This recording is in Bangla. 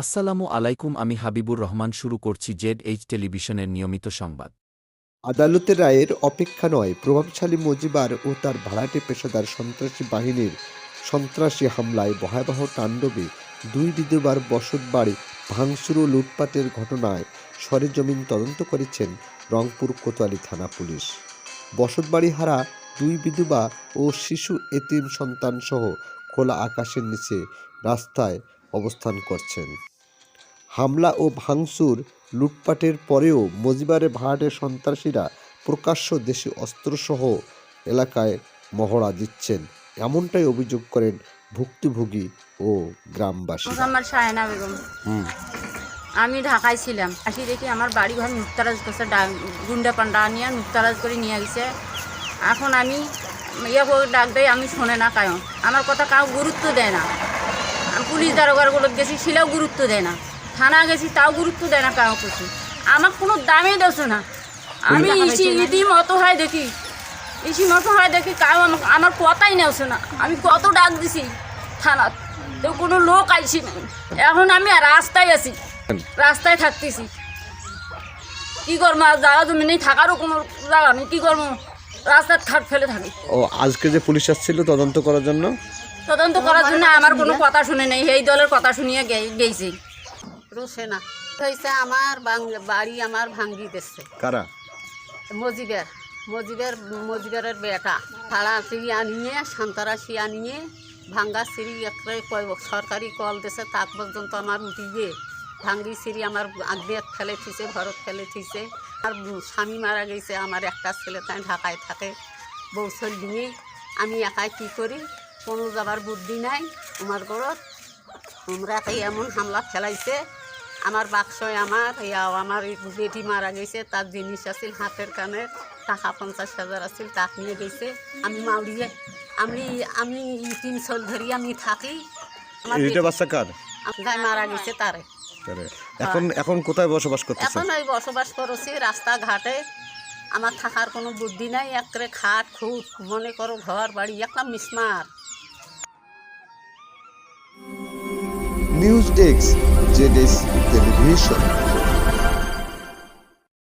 আসসালামু আলাইকুম, আমি হাবিবুর রহমান শুরু করছি জেড এইচ টেলিভিশনের নিয়মিত সংবাদ। আদালতের রায়ের অপেক্ষা নয়, প্রভাবশালী মজিবার ও তার ভাড়াটে পেশাদার সন্ত্রাসী বাহিনীর সন্ত্রাসী হামলায় ভয়াবহ তাণ্ডবে দুই বিধবার বসত বাড়ি ভাঙচুর ও লুটপাটের ঘটনায় সরেজমিন তদন্ত করেছেন রংপুর কোতোয়ালি থানা পুলিশ। বসতবাড়ি হারা দুই বিধবা ও শিশু এতিম সন্তান সহ খোলা আকাশের নিচে রাস্তায় অবস্থান করছেন। হামলা ও ভাঙচুর লুটপাটের পরেও মজিবারে ভাড়াটের সন্ত্রাসীরা প্রকাশ্য দেশে অস্ত্রসহ এলাকায় মহড়া দিচ্ছেন। এমনটাই অভিযোগ করেন ভুক্তভোগী ও গ্রামবাসী। আমার সায়না বেগম। আমি ঢাকায় ছিলাম। আসি দেখি আমার বাড়ি ঘর মুক্তারাজ করছে ডা- গুন্ডা পান্ডা নিয়ে মুক্তারাজ করে নিয়ে গেছে। এখন আমি ইয়ে ডাক দেয় আমি শোনে না কায়ন আমার কথা কাউ গুরুত্ব দেয় না। পুলিশ দারোগারগুলো গেছি সেটাও গুরুত্ব দেয় না। থানা গেছি তাও গুরুত্ব দেয় না কাউ কিছু আমার কোনো দামই দেছ না। আমি ইসি ইতি মতো হয় দেখি। ইসি মতো হয় দেখি কাউ আমাকে আমার কথাই নেওছে না। আমি কত ডাক দিছি থানাত। তো কোনো লোক আইসি নাই। এখন আমি রাস্তায় আছি। রাস্তায় থাকতেছি। কি করব? আর জায়গা জমি নেই থাকারও কোনো জায়গা নেই। কি করব? রাস্তার খাট ফেলে থাকি। ও আজকে যে পুলিশ আসছিল তদন্ত করার জন্য? তদন্ত করার জন্য আমার কোনো কথা শুনে নেই এই দলের কথা শুনিয়ে গেছি। রোসেনা হয়েছে আমার বাং- বাড়ি আমার ভাঙ্গি দিচ্ছে কারা? মজিবের মজিবের মজিবের বেটা। ভাড়া সিঁড়ি আনিয়ে সান্তারা সি আনিয়ে ভাঙ্গা সিঁড়ি একটাই কয়- সরকারি কল দিছে তাক পর্যন্ত আমার উঠিয়ে ভাঙ্গি সিঁড়ি আমার আগে ফেলে থিছে ঘরত ফেলে থিছে আর স্বামী মারা গেছে আমার একটা ছেলে তাই ঢাকায় থাকে। বউ চল আমি একাই কী করি? কোনো যাবার বুদ্ধি নাই। আমার ঘরত তোমরা তাই এমন হামলা খেলাইছে আমার বাক্সয় আমার ইয়াও আমার এই বেটি মারা গেছে তার জিনিস আছিল হাতের কানে টাকা পঞ্চাশ হাজার আছিল তাক নিয়ে গেছে আমি মাউরিয়ে আমি আমি তিন চল ধরি আমি থাকি। গায়ে মারা গেছে তারে। এখন এখন কোথায় বসবাস এখন ওই বসবাস করছি রাস্তাঘাটে। আমার থাকার কোনো বুদ্ধি নাই একরে খাট খুট মনে করো ঘর বাড়ি একটা মিসমার। News Desk, JDS Television.